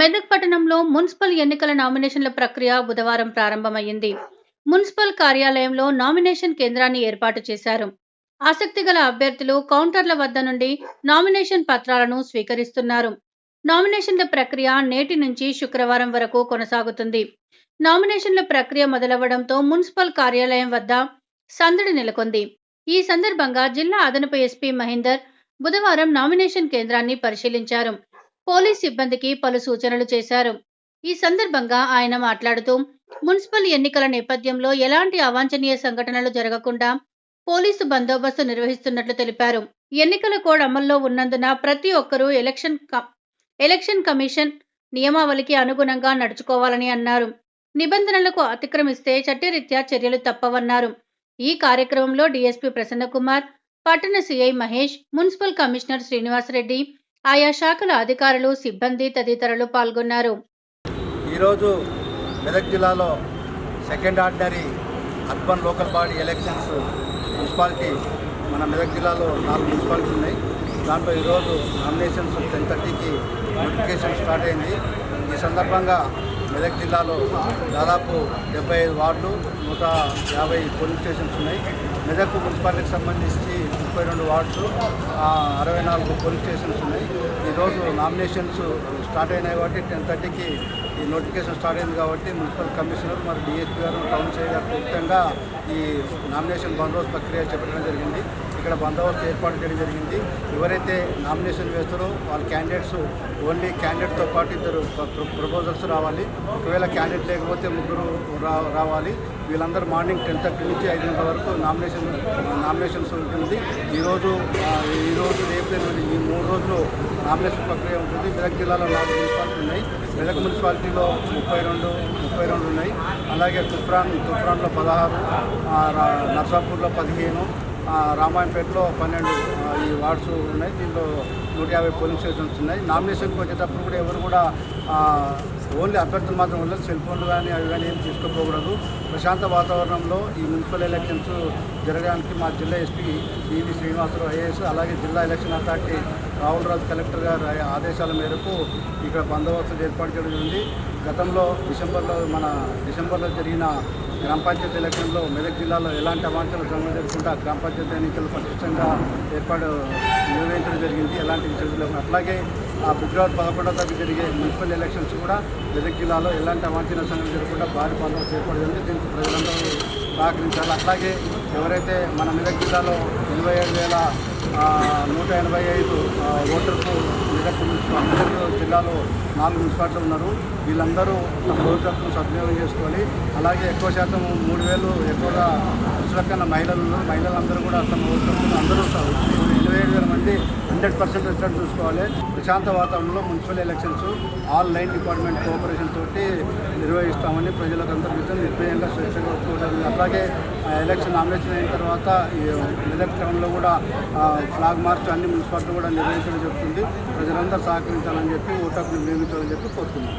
మెదక్ పట్టణంలో మున్సిపల్ ఎన్నికల నామినేషన్ల ప్రక్రియ బుధవారం ప్రారంభమైంది మున్సిపల్ కార్యాలయంలో నామినేషన్ కేంద్రాన్ని ఏర్పాటు చేశారు. ఆసక్తి గల అభ్యర్థులు కౌంటర్ల వద్ద నుండి నామినేషన్ పత్రాలను స్వీకరిస్తున్నారు. నామినేషన్ల ప్రక్రియ నేటి నుంచి శుక్రవారం వరకు కొనసాగుతుంది. నామినేషన్ల ప్రక్రియ మొదలవ్వడంతో మున్సిపల్ కార్యాలయం వద్ద సందడి నెలకొంది. ఈ సందర్భంగా జిల్లా అదనపు ఎస్పీ మహేందర్ బుధవారం నామినేషన్ కేంద్రాన్ని పరిశీలించారు. పోలీస్ సిబ్బందికి పలు సూచనలు చేశారు. ఈ సందర్భంగా ఆయన మాట్లాడుతూ మున్సిపల్ ఎన్నికల నేపథ్యంలో ఎలాంటి అవాంఛనీయ సంఘటనలు జరగకుండా పోలీసు బందోబస్తు నిర్వహిస్తున్నట్లు తెలిపారు. ఎన్నికల కోడ్ అమల్లో ఉన్నందున ప్రతి ఒక్కరూ ఎలక్షన్ ఎలక్షన్ కమిషన్ నియమావళికి అనుగుణంగా నడుచుకోవాలని అన్నారు. నిబంధనలకు అతిక్రమిస్తే చట్టరీత్యా చర్యలు తప్పవన్నారు. ఈ కార్యక్రమంలో డీఎస్పీ ప్రసన్నకుమార్ పట్టణ CI Mahesh municipal commissioner Srinivasareddy ఆయా శాఖల అధికారులు సిబ్బంది తదితరులు పాల్గొన్నారు. ఈరోజు మెదక్ జిల్లాలో second ordinary urban local body elections municipality మన మెదక్ జిల్లాలో నాలుగు మున్సిపాలిటీస్ ఉన్నాయి. దాంట్లో ఈరోజు నామినేషన్స్ టెన్ థర్టీకి నోటిఫికేషన్ స్టార్ట్ అయింది. ఈ సందర్భంగా మెదక్ జిల్లాలో దాదాపు డెబ్బై ఐదు వార్డులు నూట యాభై పోలింగ్ స్టేషన్స్ ఉన్నాయి. మెదక్ మున్సిపాలిటీకి సంబంధించి ముప్పై రెండు వార్డ్స్ అరవై నాలుగు పోలీస్ స్టేషన్స్ ఉన్నాయి. ఈరోజు నామినేషన్స్ స్టార్ట్ అయినాయి కాబట్టి టెన్ థర్టీకి ఈ నోటిఫికేషన్ స్టార్ట్ అయింది కాబట్టి మున్సిపల్ కమిషనర్ మరి డిఎస్పీ గారు టౌన్ సై గారు ఈ నామినేషన్ బందోబస్తు ప్రక్రియ చెప్పడం జరిగింది. ఇక్కడ బందోబస్తు ఏర్పాటు చేయడం జరిగింది. ఎవరైతే నామినేషన్ వేస్తారో వాళ్ళ క్యాండిడేట్స్ ఓన్లీ క్యాండిడేట్తో పాటు ఇద్దరు ప్రపోజల్స్ రావాలి. ఒకవేళ క్యాండిడేట్ లేకపోతే ముగ్గురు రా రావాలి. వీళ్ళందరూ మార్నింగ్ టెన్ థర్టీ నుంచి ఐదు గంటల వరకు నామినేషన్ నామినేషన్స్ ఉంటుంది. ఈరోజు ఈరోజు రేపు ఈ మూడు రోజులు నామినేషన్ ప్రక్రియ ఉంటుంది. మెదక్ జిల్లాలో నాలుగు మున్సిపాలిటీ ఉన్నాయి. మెదక్ మున్సిపాలిటీలో ముప్పై రెండు ముప్పై రెండు ఉన్నాయి. అలాగే తుఫ్రాన్ తుఫ్రాన్లో పదహారు నర్సాపూర్లో పదిహేను రామాయంపేటలో పన్నెండు ఈ వార్డ్స్ ఉన్నాయి. దీంట్లో నూట యాభై పోలింగ్ స్టేషన్స్ ఉన్నాయి. నామినేషన్కి వచ్చేటప్పుడు కూడా ఎవరు కూడా ఓన్లీ అభ్యర్థులు మాత్రం వల్ల సెల్ ఫోన్లు కానీ అవి కానీ ఏం తీసుకోకూడదు ప్రశాంత వాతావరణంలో ఈ మున్సిపల్ ఎలక్షన్స్ జరగడానికి మా జిల్లా ఎస్పీ ఈవి శ్రీనివాసరావు ఐఏఎస్ అలాగే జిల్లా election authority Rahul Raju collector గారి ఆదేశాల మేరకు ఇక్కడ బందోబస్తు ఏర్పాటు చేయడం జరిగింది. గతంలో డిసెంబర్లో మన డిసెంబర్లో జరిగిన గ్రామ పంచాయతీ ఎలక్షన్లో మెదక్ జిల్లాలో ఎలాంటి అవాంఛలు జరగకుండా జరగకుండా గ్రామ పంచాయతీ ఎన్నికలు పటిష్టంగా ఏర్పాటు నిర్వహించడం జరిగింది. ఎలాంటి విషయాలు అట్లాగే ఆ ఫిబ్రవరి పదకొండవ తారీఖు జరిగే మున్సిపల్ ఎలక్షన్స్ కూడా మెదక్ జిల్లాలో ఎలాంటి అవాంఛన సంఘటన జరగకుండా భారీ బందోబస్తు ఏర్పాటు జరిగింది. దీనికి ప్రజలందరూ సహకరించాలి. అట్లాగే ఎవరైతే మన మెదక్ జిల్లాలో ఇరవై ఏడు వేల నూట ఎనభై ఐదు ఓటర్లు ఓటర్స్ జిల్లాలో నాలుగు మున్సిపాలిటీలు ఉన్నారు. వీళ్ళందరూ తమ ఓటు సద్వినియోగం చేసుకోవాలి అలాగే ఎక్కువ శాతం మూడు వేలు ఎక్కువగా పుస్తకన్న మహిళలు ఉన్నారు మహిళలందరూ కూడా తమ ఓటు అందరూ ఇరవై ఏడు వేల మంది హండ్రెడ్ పర్సెంట్ రిటర్న్ చూసుకోవాలి. ప్రశాంత వాతావరణంలో municipal elections all line department cooperation తోటి నిర్వహిస్తామని ప్రజలకు అందరికీ నిర్భయంగా స్వేచ్ఛగా అలాగే అట్లాగే ఎలక్షన్ నామినేషన్ అయిన తర్వాత ఈ మెదక్ టౌన్లో కూడా ఫ్లాగ్ మార్చ్ అన్ని మున్సిపాలిటీలు కూడా నిర్వహించడం జరుగుతుంది. ప్రజలందరూ సహకరించాలని చెప్పి ఓటర్ని నియమించాలని చెప్పి కోరుతున్నాం.